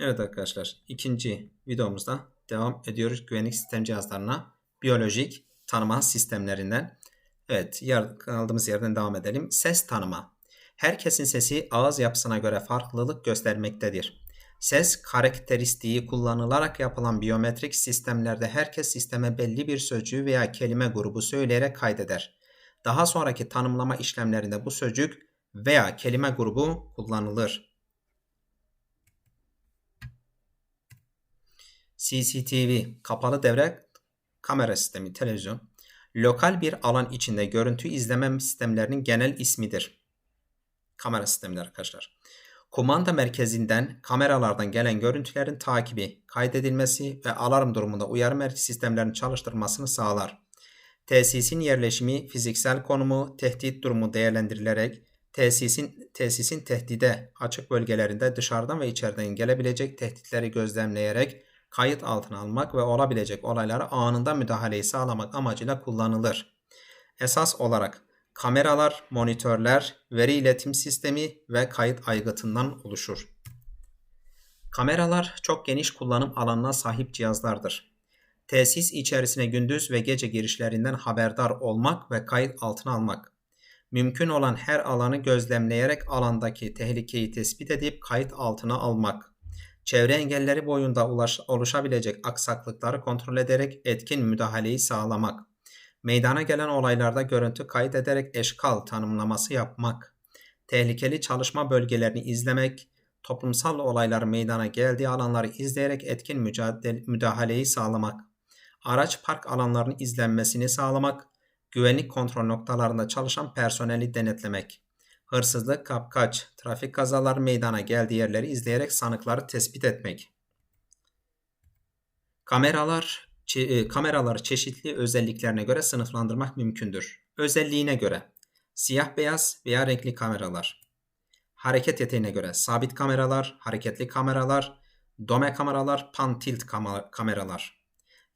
Evet arkadaşlar ikinci videomuzda devam ediyoruz güvenlik sistem cihazlarına biyolojik tanıma sistemlerinden. Evet yer, kaldığımız yerden devam edelim. Ses tanıma. Herkesin sesi ağız yapısına göre farklılık göstermektedir. Ses karakteristiği kullanılarak yapılan biyometrik sistemlerde herkes sisteme belli bir sözcüğü veya kelime grubu söyleyerek kaydeder. Daha sonraki tanımlama işlemlerinde bu sözcük veya kelime grubu kullanılır. CCTV, kapalı devre kamera sistemi, televizyon, lokal bir alan içinde görüntü izleme sistemlerinin genel ismidir. Kamera sistemleri arkadaşlar. Kumanda merkezinden kameralardan gelen görüntülerin takibi, kaydedilmesi ve alarm durumunda uyarı sistemlerinin çalıştırılmasını sağlar. Tesisin yerleşimi, fiziksel konumu, tehdit durumu değerlendirilerek tesisin tesisin tehdide açık bölgelerinde dışarıdan ve içeriden gelebilecek tehditleri gözlemleyerek kayıt altına almak ve olabilecek olaylara anında müdahaleyi sağlamak amacıyla kullanılır. Esas olarak kameralar, monitörler, veri iletim sistemi ve kayıt aygıtından oluşur. Kameralar çok geniş kullanım alanına sahip cihazlardır. Tesis içerisine gündüz ve gece girişlerinden haberdar olmak ve kayıt altına almak. Mümkün olan her alanı gözlemleyerek alandaki tehlikeyi tespit edip kayıt altına almak çevre engelleri boyunda ulaş, oluşabilecek aksaklıkları kontrol ederek etkin müdahaleyi sağlamak, meydana gelen olaylarda görüntü kaydederek eşkal tanımlaması yapmak, tehlikeli çalışma bölgelerini izlemek, toplumsal olaylar meydana geldiği alanları izleyerek etkin mücadele, müdahaleyi sağlamak, araç park alanlarının izlenmesini sağlamak, güvenlik kontrol noktalarında çalışan personeli denetlemek, hırsızlık, kapkaç, trafik kazaları meydana geldiği yerleri izleyerek sanıkları tespit etmek. Kameralar e, kameraları çeşitli özelliklerine göre sınıflandırmak mümkündür. Özelliğine göre siyah beyaz veya renkli kameralar. Hareket yeteneğine göre sabit kameralar, hareketli kameralar, dome kameralar, pan tilt kameralar.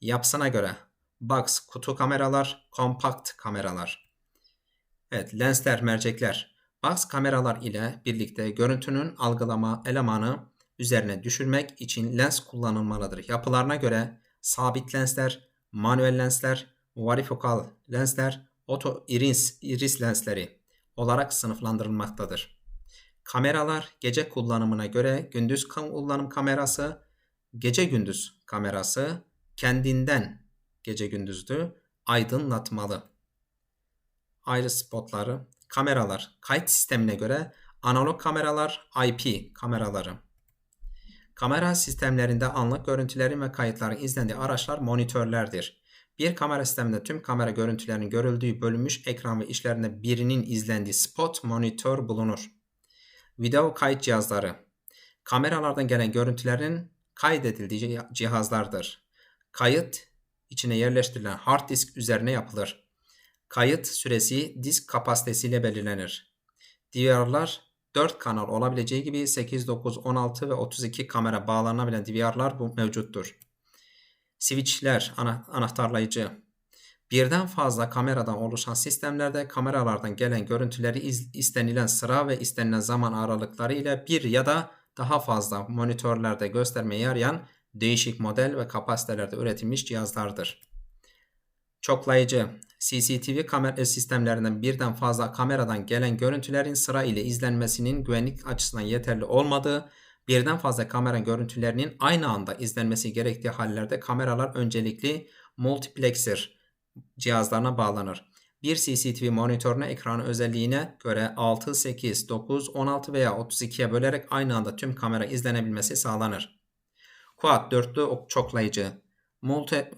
Yapısına göre box kutu kameralar, kompakt kameralar. Evet, lensler, mercekler, Box kameralar ile birlikte görüntünün algılama elemanı üzerine düşürmek için lens kullanılmalıdır. Yapılarına göre sabit lensler, manuel lensler, varifokal lensler, oto iris, iris lensleri olarak sınıflandırılmaktadır. Kameralar gece kullanımına göre gündüz kullanım kamerası, gece gündüz kamerası kendinden gece gündüzdü aydınlatmalı. Ayrı spotları kameralar kayıt sistemine göre analog kameralar IP kameraları. Kamera sistemlerinde anlık görüntülerin ve kayıtların izlendiği araçlar monitörlerdir. Bir kamera sisteminde tüm kamera görüntülerinin görüldüğü bölünmüş ekran ve işlerinde birinin izlendiği spot monitör bulunur. Video kayıt cihazları. Kameralardan gelen görüntülerin kaydedildiği cihazlardır. Kayıt içine yerleştirilen hard disk üzerine yapılır. Kayıt süresi disk kapasitesiyle belirlenir. DVR'lar 4 kanal olabileceği gibi 8, 9, 16 ve 32 kamera bağlanabilen DVR'lar bu mevcuttur. Switchler, ana, anahtarlayıcı. Birden fazla kameradan oluşan sistemlerde kameralardan gelen görüntüleri istenilen sıra ve istenilen zaman aralıkları ile bir ya da daha fazla monitörlerde göstermeye yarayan değişik model ve kapasitelerde üretilmiş cihazlardır. Çoklayıcı CCTV kamera sistemlerinden birden fazla kameradan gelen görüntülerin sıra ile izlenmesinin güvenlik açısından yeterli olmadığı, birden fazla kamera görüntülerinin aynı anda izlenmesi gerektiği hallerde kameralar öncelikli multiplexer cihazlarına bağlanır. Bir CCTV monitörüne ekranı özelliğine göre 6, 8, 9, 16 veya 32'ye bölerek aynı anda tüm kamera izlenebilmesi sağlanır. Quad dörtlü çoklayıcı multi,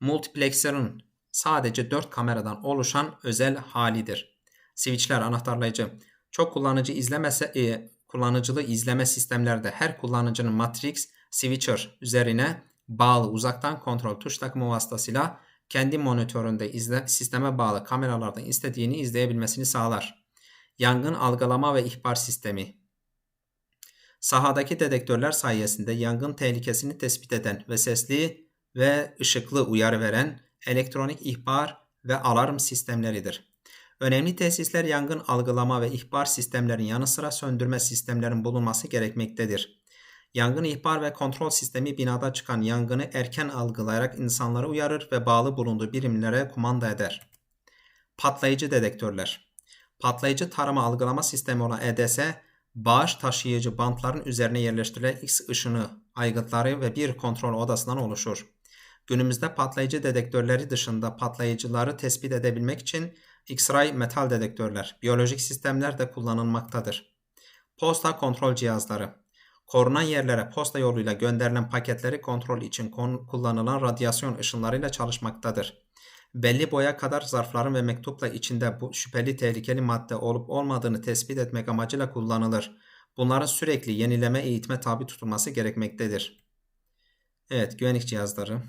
multiplexer'ın sadece 4 kameradan oluşan özel halidir. Switchler anahtarlayıcı. Çok kullanıcı izlemese e, kullanıcılı izleme sistemlerde her kullanıcının Matrix switcher üzerine bağlı uzaktan kontrol tuş takımı vasıtasıyla kendi monitöründe izle, sisteme bağlı kameralardan istediğini izleyebilmesini sağlar. Yangın algılama ve ihbar sistemi. Sahadaki dedektörler sayesinde yangın tehlikesini tespit eden ve sesli ve ışıklı uyarı veren elektronik ihbar ve alarm sistemleridir. Önemli tesisler yangın algılama ve ihbar sistemlerin yanı sıra söndürme sistemlerin bulunması gerekmektedir. Yangın ihbar ve kontrol sistemi binada çıkan yangını erken algılayarak insanları uyarır ve bağlı bulunduğu birimlere kumanda eder. Patlayıcı dedektörler. Patlayıcı tarama algılama sistemi olan EDS, bağış taşıyıcı bantların üzerine yerleştirilen X ışını aygıtları ve bir kontrol odasından oluşur. Günümüzde patlayıcı dedektörleri dışında patlayıcıları tespit edebilmek için X-ray metal dedektörler, biyolojik sistemler de kullanılmaktadır. Posta kontrol cihazları. Korunan yerlere posta yoluyla gönderilen paketleri kontrol için kullanılan radyasyon ışınlarıyla çalışmaktadır. Belli boya kadar zarfların ve mektupla içinde bu şüpheli tehlikeli madde olup olmadığını tespit etmek amacıyla kullanılır. Bunların sürekli yenileme eğitime tabi tutulması gerekmektedir. Evet, güvenlik cihazları.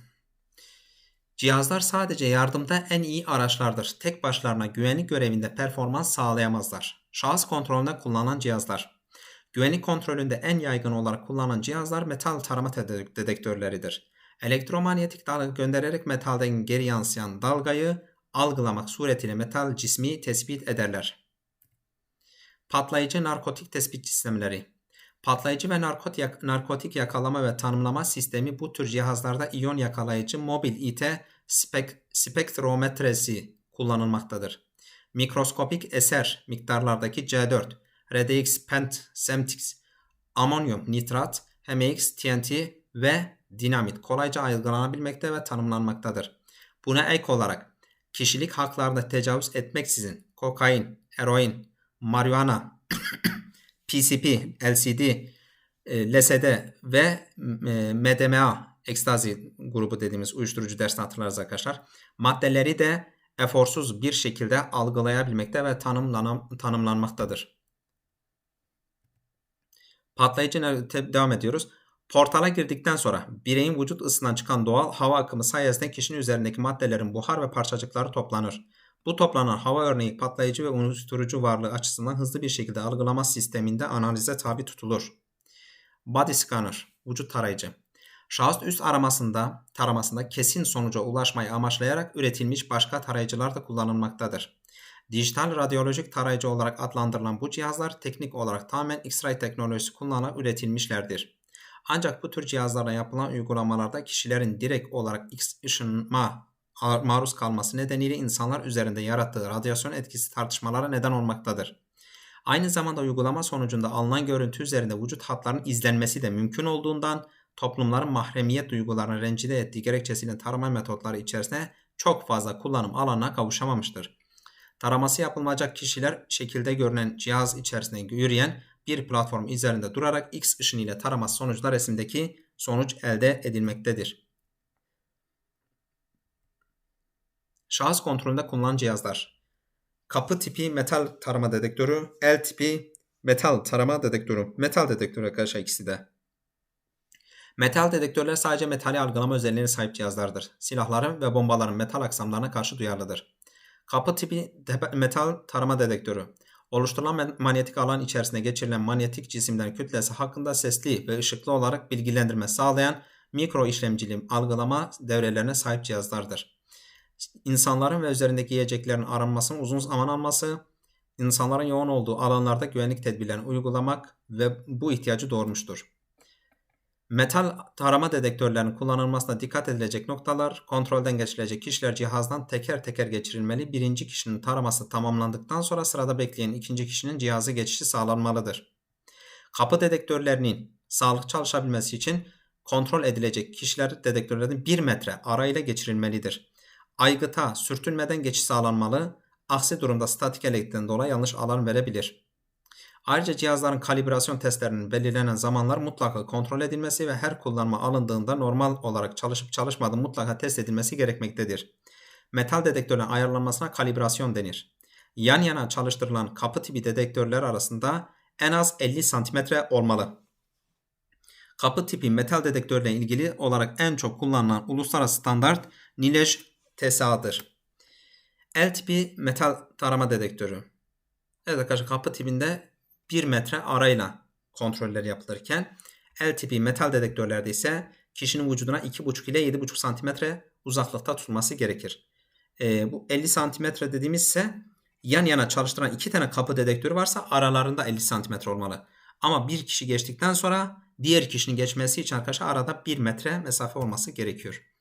Cihazlar sadece yardımda en iyi araçlardır. Tek başlarına güvenlik görevinde performans sağlayamazlar. Şahıs kontrolünde kullanılan cihazlar. Güvenlik kontrolünde en yaygın olarak kullanılan cihazlar metal tarama dedektörleridir. Elektromanyetik dalga göndererek metalden geri yansıyan dalgayı algılamak suretiyle metal cismi tespit ederler. Patlayıcı narkotik tespit sistemleri Patlayıcı ve narkotik, yakalama ve tanımlama sistemi bu tür cihazlarda iyon yakalayıcı mobil IT spek, spektrometresi kullanılmaktadır. Mikroskopik eser miktarlardaki C4, RDX pent semtix, amonyum nitrat, HMX TNT ve dinamit kolayca algılanabilmekte ve tanımlanmaktadır. Buna ek olarak kişilik haklarına tecavüz etmeksizin kokain, eroin, marihuana, PCP, LCD, e, LSD ve e, MDMA, ekstazi grubu dediğimiz uyuşturucu dersini hatırlarız arkadaşlar. Maddeleri de eforsuz bir şekilde algılayabilmekte ve tanımlanmaktadır. Patlayıcı devam ediyoruz. Portala girdikten sonra bireyin vücut ısısından çıkan doğal hava akımı sayesinde kişinin üzerindeki maddelerin buhar ve parçacıkları toplanır. Bu toplanan hava örneği patlayıcı ve uyuşturucu varlığı açısından hızlı bir şekilde algılama sisteminde analize tabi tutulur. Body scanner, vücut tarayıcı. Şahıs üst aramasında, taramasında kesin sonuca ulaşmayı amaçlayarak üretilmiş başka tarayıcılar da kullanılmaktadır. Dijital radyolojik tarayıcı olarak adlandırılan bu cihazlar teknik olarak tamamen X-ray teknolojisi kullanarak üretilmişlerdir. Ancak bu tür cihazlarla yapılan uygulamalarda kişilerin direkt olarak X ışınma maruz kalması nedeniyle insanlar üzerinde yarattığı radyasyon etkisi tartışmalara neden olmaktadır. Aynı zamanda uygulama sonucunda alınan görüntü üzerinde vücut hatlarının izlenmesi de mümkün olduğundan toplumların mahremiyet duygularını rencide ettiği gerekçesiyle tarama metotları içerisinde çok fazla kullanım alanına kavuşamamıştır. Taraması yapılacak kişiler şekilde görünen cihaz içerisinde yürüyen bir platform üzerinde durarak X ışını ile taraması sonucunda resimdeki sonuç elde edilmektedir. Şahıs kontrolünde kullanılan cihazlar. Kapı tipi metal tarama dedektörü, el tipi metal tarama dedektörü. Metal dedektörü arkadaşlar ikisi de. Metal dedektörler sadece metali algılama özelliğine sahip cihazlardır. Silahların ve bombaların metal aksamlarına karşı duyarlıdır. Kapı tipi metal tarama dedektörü. Oluşturulan manyetik alan içerisinde geçirilen manyetik cisimlerin kütlesi hakkında sesli ve ışıklı olarak bilgilendirme sağlayan mikro işlemcili algılama devrelerine sahip cihazlardır. İnsanların ve üzerindeki yiyeceklerin aranmasının uzun zaman alması, insanların yoğun olduğu alanlarda güvenlik tedbirlerini uygulamak ve bu ihtiyacı doğurmuştur. Metal tarama dedektörlerinin kullanılmasına dikkat edilecek noktalar, kontrolden geçirilecek kişiler cihazdan teker teker geçirilmeli. Birinci kişinin taraması tamamlandıktan sonra sırada bekleyen ikinci kişinin cihazı geçişi sağlanmalıdır. Kapı dedektörlerinin sağlık çalışabilmesi için kontrol edilecek kişiler dedektörlerin 1 metre arayla geçirilmelidir. Aygıta sürtünmeden geçiş sağlanmalı. Aksi durumda statik elektrikten dolayı yanlış alarm verebilir. Ayrıca cihazların kalibrasyon testlerinin belirlenen zamanlar mutlaka kontrol edilmesi ve her kullanma alındığında normal olarak çalışıp çalışmadığı mutlaka test edilmesi gerekmektedir. Metal dedektörlerin ayarlanmasına kalibrasyon denir. Yan yana çalıştırılan kapı tipi dedektörler arasında en az 50 cm olmalı. Kapı tipi metal dedektörle ilgili olarak en çok kullanılan uluslararası standart NILEJ TSA'dır. L tipi metal tarama dedektörü. Evet arkadaşlar kapı tipinde 1 metre arayla kontroller yapılırken L tipi metal dedektörlerde ise kişinin vücuduna 2,5 ile 7,5 santimetre uzaklıkta tutulması gerekir. E, bu 50 santimetre dediğimiz ise yan yana çalıştıran iki tane kapı dedektörü varsa aralarında 50 santimetre olmalı. Ama bir kişi geçtikten sonra diğer kişinin geçmesi için arkadaşlar arada 1 metre mesafe olması gerekiyor.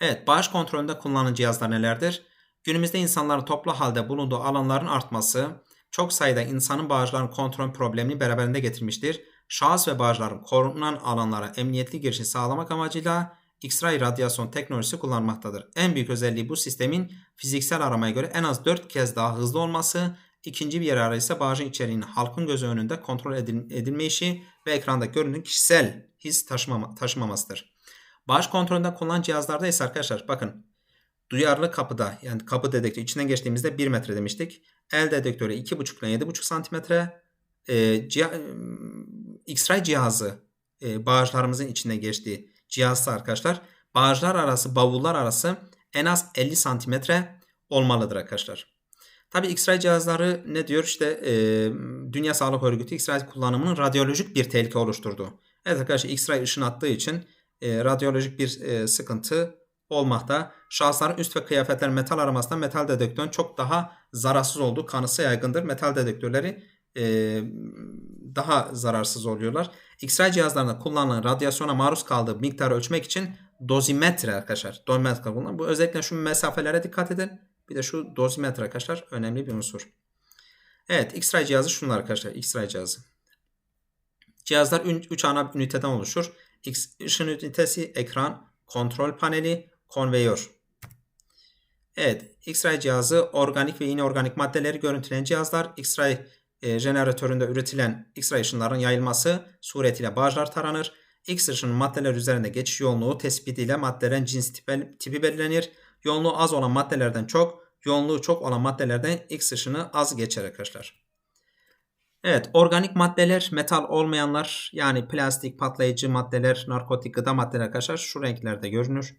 Evet bağış kontrolünde kullanılan cihazlar nelerdir? Günümüzde insanların toplu halde bulunduğu alanların artması çok sayıda insanın bağışların kontrol problemini beraberinde getirmiştir. Şahıs ve bağışların korunan alanlara emniyetli girişi sağlamak amacıyla X-ray radyasyon teknolojisi kullanmaktadır. En büyük özelliği bu sistemin fiziksel aramaya göre en az 4 kez daha hızlı olması, ikinci bir yararı ise bağışın içeriğinin halkın gözü önünde kontrol edil- edilme işi ve ekranda görünen kişisel his taşımama, taşımamasıdır. Bağış kontrolünde kullanılan cihazlarda ise arkadaşlar bakın duyarlı kapıda yani kapı dedektörü içinden geçtiğimizde 1 metre demiştik. El dedektörü 2,5 ile 7,5 santimetre. E, ciha- X-ray cihazı e, içine geçtiği cihazsa arkadaşlar bağışlar arası bavullar arası en az 50 santimetre olmalıdır arkadaşlar. Tabi X-ray cihazları ne diyor işte e, Dünya Sağlık Örgütü X-ray kullanımının radyolojik bir tehlike oluşturdu. Evet arkadaşlar X-ray ışın attığı için e, radyolojik bir e, sıkıntı olmakta. Şahısların üst ve kıyafetler metal aramasında metal dedektörün çok daha zararsız olduğu kanısı yaygındır. Metal dedektörleri e, daha zararsız oluyorlar. X-ray cihazlarında kullanılan radyasyona maruz kaldığı miktarı ölçmek için dozimetre arkadaşlar. Dozimetre kullanılan. Bu özellikle şu mesafelere dikkat edin. Bir de şu dozimetre arkadaşlar önemli bir unsur. Evet X-ray cihazı şunlar arkadaşlar. X-ray cihazı. Cihazlar 3 ana üniteden oluşur. Işın ünitesi, ekran, kontrol paneli, konveyör. Evet, X-ray cihazı organik ve inorganik maddeleri görüntüleyen cihazlar. X-ray e, jeneratöründe üretilen X-ray ışınların yayılması suretiyle bağışlar taranır. X ışının maddeler üzerinde geçiş yoğunluğu tespitiyle maddelerin cins tipi, tipi belirlenir. Yoğunluğu az olan maddelerden çok, yoğunluğu çok olan maddelerden X ışını az geçer arkadaşlar. Evet, organik maddeler, metal olmayanlar yani plastik, patlayıcı maddeler, narkotik, gıda maddeleri arkadaşlar şu renklerde görünür.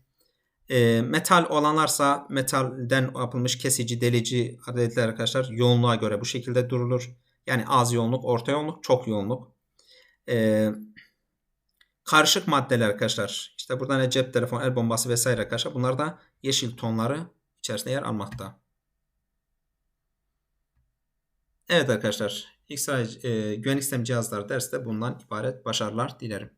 E, metal olanlarsa metalden yapılmış kesici, delici adetler arkadaşlar yoğunluğa göre bu şekilde durulur. Yani az yoğunluk, orta yoğunluk, çok yoğunluk. E, karışık maddeler arkadaşlar. İşte burada ne cep telefonu, el bombası vesaire arkadaşlar. Bunlar da yeşil tonları içerisinde yer almakta. Evet arkadaşlar. X-ray e, güvenlik sistem cihazları dersi de bundan ibaret. Başarılar dilerim.